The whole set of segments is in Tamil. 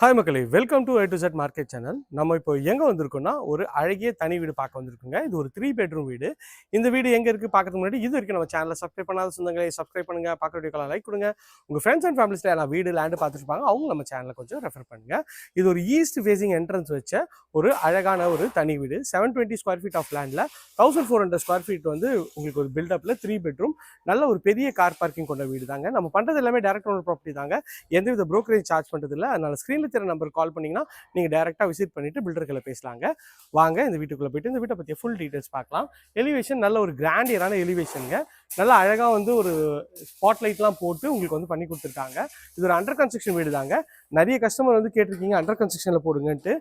ஹாய் மக்களே. Welcome to A to Z market channel நம்ம இப்போ எங்கே வந்திருக்கோம்னா ஒரு அழகிய தனி வீடு பார்க்க வந்திருக்குங்க. இது ஒரு த்ரீ பெட்ரூம் வீடு. இந்த வீடு எங்கே இருக்குது பார்க்கறதுக்கு முன்னாடி இது வரைக்கும் நம்ம சேனலை சப்ஸ்கிரைப் பண்ணாத சொந்தங்களே சப்ஸ்கிரைப் பண்ணுங்கள் பார்க்க வீடியோக்கெல்லாம் லைக் கொடுங்க. உங்கள் ஃப்ரெண்ட்ஸ் அண்ட் ஃபேமிலிஸில் எல்லாம் வீடு லேண்டு பார்த்துருப்பாங்க அவங்க நம்ம சேனலை கொஞ்சம் ரெஃபர் பண்ணுங்க. இது ஒரு ஈஸ்ட் ஃபேஸிங் என்ட்ரன்ஸ் வச்ச ஒரு அழகான ஒரு தனி வீடு. Seven twenty square feet of லேண்டில் thousand four hundred square feet வந்து உங்களுக்கு ஒரு பில்டப்பில் த்ரீ பெட்ரூம் நல்ல ஒரு பெரிய கார் பார்க்கிங் கொண்ட வீடு தாங்க நம்ம பண்ணுறது எல்லாமே டேரக்ட் ஓனர் ப்ராப்பர்ட்டி தாங்க. எந்தவித ப்ரோக்கரேஜ் சார்ஜ் பண்ணுறது இல்லை ஸ்க்ரீனில் தெரிய நம்பருக்கு கால் பண்ணீங்கன்னா நீங்கள் டேரெக்டாக விசிட் பண்ணிட்டு பில்டர்களை பேசலாங்க. வாங்க இந்த வீட்டுக்குள்ளே போயிட்டு இந்த வீட்டை பற்றிய ஃபுல் டீட்டெயில்ஸ் பார்க்கலாம். எலிவேஷன் நல்ல ஒரு கிராண்டியரான எலிவேஷனுங்க நல்லா அழகாக வந்து ஒரு ஸ்பாட்லைட்லாம் போட்டு உங்களுக்கு வந்து பண்ணி கொடுத்துருக்காங்க. இது ஒரு அண்டர் கன்ஸ்ட்ரக்ஷன் வீடு தாங்க நிறைய கஸ்டமர் வந்து கேட்டிருக்கீங்க அண்டர் கன்ஸ்ட்ரக்ஷனில் போடுங்கன்ட்டு.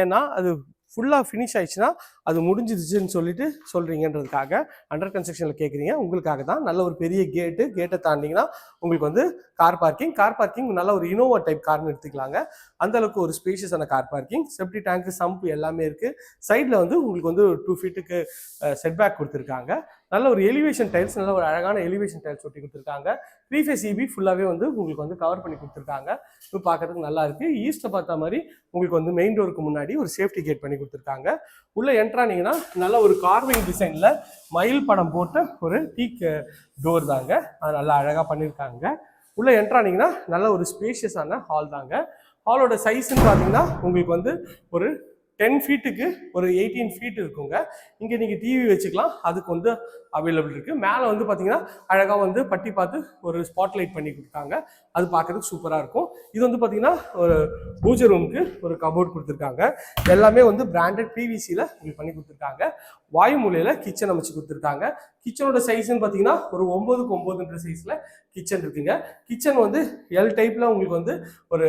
ஏன்னா அது ஃபுல்லாக ஃபினிஷ் ஆயிடுச்சுன்னா அது முடிஞ்சிடுச்சுன்னு சொல்லிட்டு சொல்கிறீங்கன்றதுக்காக அண்டர் கன்ஸ்ட்ரக்ஷனில் கேட்குறீங்க உங்களுக்காக தான். நல்ல ஒரு பெரிய கேட்டு கேட்டை தாண்டிங்கன்னா உங்களுக்கு வந்து கார் பார்க்கிங் கார் பார்க்கிங் நல்ல ஒரு இனோவா டைப் கார்னு எடுத்துக்கலாங்க. அந்தளவுக்கு ஒரு ஸ்பேஷியஸான car parking septic tank sump எல்லாமே இருக்குது சைடில் வந்து உங்களுக்கு வந்து டூ ஃபீட்டுக்கு செட் பேக் கொடுத்துருக்காங்க. நல்ல ஒரு எலிவேஷன் டைல்ஸ் நல்ல ஒரு அழகான எலிவேஷன் டைல்ஸ் ஒட்டி கொடுத்துருக்காங்க. த்ரீ ஃபேஸ் இபி ஃபுல்லாகவே வந்து உங்களுக்கு வந்து கவர் பண்ணி கொடுத்துருக்காங்க. இது பார்க்கறதுக்கு நல்லா இருக்கு. ஈஸ்ட்டை பார்த்த மாதிரி உங்களுக்கு வந்து மெயின் டோருக்கு முன்னாடி ஒரு சேஃப்டி கேட் பண்ணி கொடுத்துருக்காங்க. உள்ளே என்ட்ரானீங்கன்னா நல்ல ஒரு கார்விங் டிசைனில் மயில் படம் போட்ட ஒரு டீக் டோர் தாங்க. அது நல்லா அழகாக பண்ணியிருக்காங்க உள்ள என்ட்ரானீங்கன்னா நல்ல ஒரு ஸ்பேஷியஸான ஹால் தாங்க. ஹாலோட சைஸ்ன்னு பார்த்தீங்கன்னா உங்களுக்கு வந்து ஒரு டென் ஃபீட்டுக்கு ஒரு எயிட்டீன் ஃபீட் இருக்குங்க. இங்கே நீங்கள் டிவி வச்சுக்கலாம். அதுக்கு வந்து அவைலபிள் இருக்குது மேலே வந்து பார்த்தீங்கன்னா அழகாக வந்து பட்டி பார்த்து ஒரு ஸ்பாட் லைட் பண்ணி கொடுத்தாங்க. அது பார்க்கறதுக்கு சூப்பராக இருக்கும். இது வந்து பார்த்தீங்கன்னா ஒரு பூஜை ரூமுக்கு ஒரு கபோர்ட் கொடுத்துருக்காங்க. எல்லாமே வந்து பிராண்டட் பிவிசியில் உங்களுக்கு பண்ணி கொடுத்துருக்காங்க. வாயு மூலையில் கிச்சன் அமைச்சு கொடுத்துருக்காங்க. கிச்சனோட சைஸ்ன்னு பார்த்தீங்கன்னா ஒரு ஒம்பதுக்கு ஒம்பதுன்ற சைஸில் கிச்சன் இருக்குங்க. கிச்சன் வந்து எல் டைப்பில் உங்களுக்கு வந்து ஒரு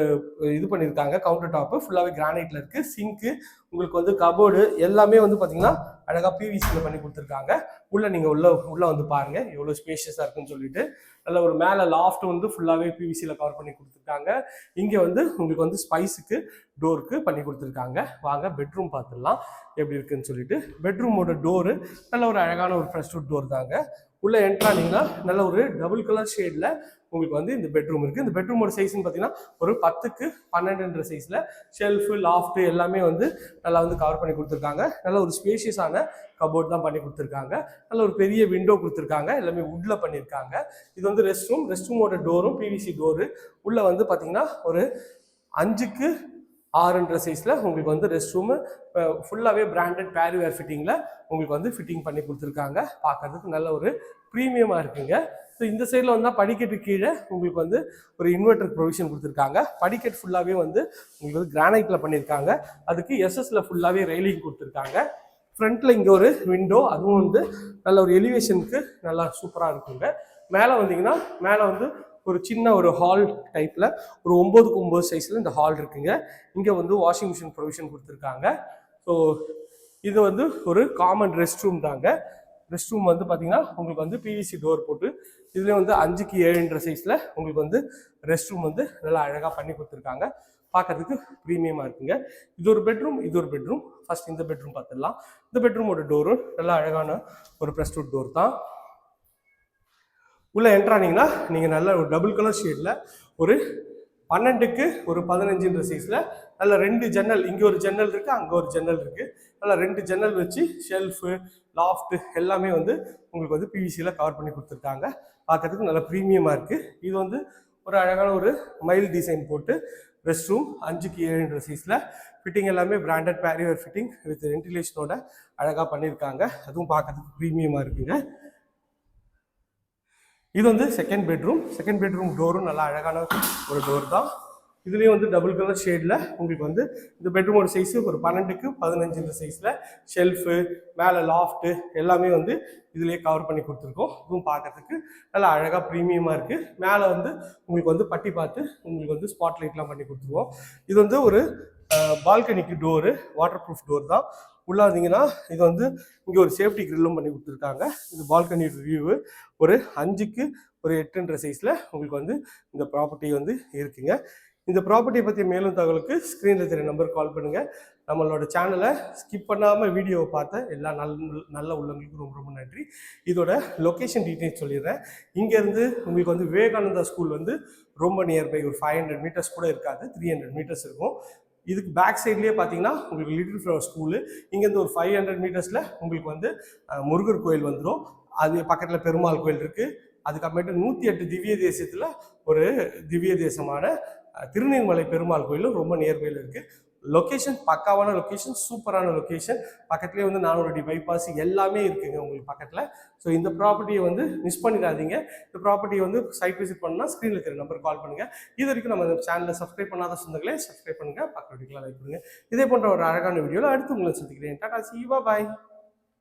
இது பண்ணியிருக்காங்க கவுண்டர் டாப்பு ஃபுல்லாகவே கிரானைட்டில் இருக்குது சிங்க்கு உங்களுக்கு வந்து கபோர்டு எல்லாமே வந்து பார்த்தீங்கன்னா அழகாக பிவிசியில் பண்ணி கொடுத்துருக்காங்க. உள்ளே நீங்கள் உள்ள உள்ளே வந்து பாருங்கள் எவ்வளோ ஸ்பேஷியஸாக இருக்குன்னு சொல்லிட்டு. நல்ல ஒரு மேலே லாஃப்ட் வந்து ஃபுல்லாகவே பிவிசியில் கவர் பண்ணி கொடுத்துருக்காங்க. இங்கே வந்து உங்களுக்கு வந்து ஸ்பைஸுக்கு டோருக்கு பண்ணி கொடுத்துருக்காங்க. வாங்க பெட்ரூம் பார்த்துடலாம் எப்படி இருக்குன்னு சொல்லிட்டு. பெட்ரூமோட டோரு நல்ல ஒரு அழகான ஒரு ஃப்ரெஷ் டோர் தாங்க. உள்ளே என்ட்ரானிங்கன்னா நல்ல ஒரு டபுள் கலர் ஷேடில் உங்களுக்கு வந்து இந்த பெட்ரூம் இருக்குது இந்த பெட்ரூமோட சைஸ்னு பார்த்தீங்கன்னா ஒரு பத்துக்கு பன்னெண்டுன்ற சைஸில் ஷெல்ஃபு லாஃப்ட்டு எல்லாமே வந்து நல்லா வந்து கவர் பண்ணி கொடுத்துருக்காங்க. நல்ல ஒரு ஸ்பேஷியஸான கபோர்ட் தான் பண்ணி கொடுத்துருக்காங்க. நல்ல ஒரு பெரிய விண்டோ கொடுத்துருக்காங்க. எல்லாமே உட்டில் பண்ணியிருக்காங்க இது வந்து ரெஸ்ட் ரூம் ரெஸ்ட் ரூமோட டோரும் பிவிசி டோரு உள்ளே வந்து பார்த்தீங்கன்னா ஒரு அஞ்சுக்கு ஆறுன்ற சைஸில் உங்களுக்கு வந்து ரெஸ்ட் ரூமு ஃபுல்லாகவே பிராண்டட் பேரிவேர் ஃபிட்டிங்கில் உங்களுக்கு வந்து ஃபிட்டிங் பண்ணி கொடுத்துருக்காங்க. பார்க்கறதுக்கு நல்ல ஒரு ப்ரீமியமாக இருக்குங்க. ஸோ இந்த சைடில் வந்தால் படிக்கட்டு கீழே உங்களுக்கு வந்து ஒரு இன்வெர்டர் ப்ரொவிஷன் கொடுத்துருக்காங்க. படிக்கட் ஃபுல்லாகவே வந்து உங்களுக்கு வந்து கிரானைட்டில் பண்ணியிருக்காங்க அதுக்கு எஸ்எஸில் ஃபுல்லாகவே ரெயிலிங் கொடுத்துருக்காங்க. ஃப்ரண்ட்டில் இங்கே ஒரு விண்டோ அதுவும் வந்து நல்ல ஒரு எலிவேஷனுக்கு நல்லா சூப்பராக இருக்குங்க. மேலே வந்தீங்கன்னா மேலே வந்து ஒரு சின்ன ஒரு ஹால் டைப்பில் ஒரு ஒம்போதுக்கு ஒம்பது சைஸில் இந்த ஹால் இருக்குங்க. இங்கே வந்து வாஷிங் மிஷின் ப்ரொவிஷன் கொடுத்துருக்காங்க. ஸோ இது வந்து ஒரு காமன் ரெஸ்ட் ரூம் தாங்க. ரெஸ்ட் ரூம் வந்து பார்த்தீங்கன்னா உங்களுக்கு வந்து பிவிசி டோர் போட்டு இதுலேயே வந்து அஞ்சுக்கு ஏழுன்ற சைஸில் உங்களுக்கு வந்து ரெஸ்ட் ரூம் வந்து நல்லா அழகாக பண்ணி கொடுத்துருக்காங்க. பார்க்கறதுக்கு ப்ரீமியமாக இருக்குங்க. இது ஒரு பெட்ரூம் இது ஒரு பெட்ரூம் ஃபஸ்ட் இந்த பெட்ரூம் பார்த்துடலாம் இந்த பெட்ரூமோட டோரும் நல்லா அழகான ஒரு ப்ரெஸ்டூட் டோர் தான். உள்ளே என்ட்ரானீங்கன்னா நீங்கள் நல்ல ஒரு டபுள் கலர் ஷேடில் ஒரு பன்னெண்டுக்கு ஒரு பதினஞ்சுன்ற சைஸில் நல்ல ரெண்டு ஜன்னல் இங்கே ஒரு ஜன்னல் இருக்குது அங்கே ஒரு ஜன்னல் இருக்குது நல்லா ரெண்டு ஜன்னல் வச்சு ஷெல்ஃபு லாஃப்ட்டு எல்லாமே வந்து உங்களுக்கு வந்து பிவிசியில் கவர் பண்ணி கொடுத்துருக்காங்க. பார்க்கறதுக்கு நல்ல ப்ரீமியமாக இருக்குது இது வந்து ஒரு அழகான ஒரு மைல் டிசைன் போட்டு ரெஸ்ட் ரூம் அஞ்சுக்கு ஏழுன்ற சைஸில் ஃபிட்டிங் எல்லாமே பிராண்டட் பேரியர் ஃபிட்டிங் வித் வென்டிலேஷனோட அழகாக பண்ணியிருக்காங்க அதுவும் பார்க்கறதுக்கு ப்ரீமியமாக இருக்குங்க. இது வந்து செகண்ட் பெட்ரூம் செகண்ட் பெட்ரூம் டோரும் நல்லா அழகான ஒரு டோர் தான். இதுலேயும் வந்து டபுள் கலர் ஷேடில் உங்களுக்கு வந்து இந்த பெட்ரூமோட சைஸு ஒரு பன்னெண்டுக்கு பதினஞ்சு இந்த சைஸில் ஷெல்ஃபு மேலே லாஃப்ட்டு எல்லாமே வந்து இதுலேயே கவர் பண்ணி கொடுத்துருக்கோம். இதுவும் பார்க்குறதுக்கு நல்லா அழகாக ப்ரீமியமாக இருக்குது மேலே வந்து உங்களுக்கு வந்து பட்டி பார்த்து உங்களுக்கு வந்து ஸ்பாட் லைட்லாம் பண்ணி கொடுத்துருவோம். இது வந்து ஒரு பால்கனிக்கு டோரு வாட்டர் ப்ரூஃப் டோர் தான். உள்ளாதீங்கன்னா இது வந்து இங்கே ஒரு சேஃப்டி கிரில்லும் பண்ணி கொடுத்துருக்காங்க. இது பால்கனி வியூவு ஒரு அஞ்சுக்கு ஒரு எட்டுன்ற சைஸில் உங்களுக்கு வந்து இந்த ப்ராப்பர்ட்டி வந்து இருக்குங்க. இந்த ப்ராப்பர்ட்டியை பற்றி மேலும் தகவலுக்கு ஸ்க்ரீனில் தெரிய நம்பர் கால் பண்ணுங்கள் நம்மளோட சேனலை ஸ்கிப் பண்ணாமல் வீடியோவை பார்த்த எல்லா நல் நல்ல உள்ளவங்களுக்கும் ரொம்ப ரொம்ப நன்றி. இதோட லொக்கேஷன் டீட்டெயில்ஸ் சொல்லிடுறேன். இங்கேருந்து உங்களுக்கு வந்து விவேகானந்தா ஸ்கூல் வந்து ரொம்ப நியர்பை ஒரு ஃபைவ் ஹண்ட்ரட் மீட்டர்ஸ் கூட இருக்காது. த்ரீ ஹண்ட்ரட் மீட்டர்ஸ் இருக்கும். இதுக்கு பேக் சைட்லேயே பார்த்தீங்கன்னா உங்களுக்கு லிட்டில் ஃப்ளவர் ஸ்கூலு இங்கேருந்து ஒரு ஃபைவ் ஹண்ட்ரட் மீட்டர்ஸில் உங்களுக்கு வந்து முருகர் கோயில் வந்துடும் அது பக்கத்தில் பெருமாள் கோயில் இருக்குது அதுக்கப்புறமேட்டு நூற்றி எட்டு திவ்ய தேசியத்தில் ஒரு திவ்ய தேசமான திருநீர்மலை பெருமாள் கோயிலும் ரொம்ப நியர்பையில் இருக்குது லொக்கேஷன் பக்காவான லொக்கேஷன் சூப்பரான லொக்கேஷன் பக்கத்துலேயே வந்து நானூறு அடி பைபாஸ் எல்லாமே இருக்குங்க உங்களுக்கு பக்கத்தில். ஸோ இந்த ப்ராப்பர்ட்டியை வந்து மிஸ் பண்ணிடாதீங்க. இந்த ப்ராப்பர்ட்டியை வந்து சைட் விசிட் பண்ணால் ஸ்க்ரீனில் இருக்கிற நம்பர் கால் பண்ணுங்கள் இது வரைக்கும் நம்ம சேனலில் சப்ஸ்கிரைப் பண்ணாத சொந்தங்களே சப்ஸ்கிரைப் பண்ணுங்கள் பக்கத்துக்கு லைக் பண்ணுங்கள் இதே போன்ற ஒரு அழகான வீடியோவில் அடுத்து உங்களை சந்திக்கிறேன். டாடா சி பாய்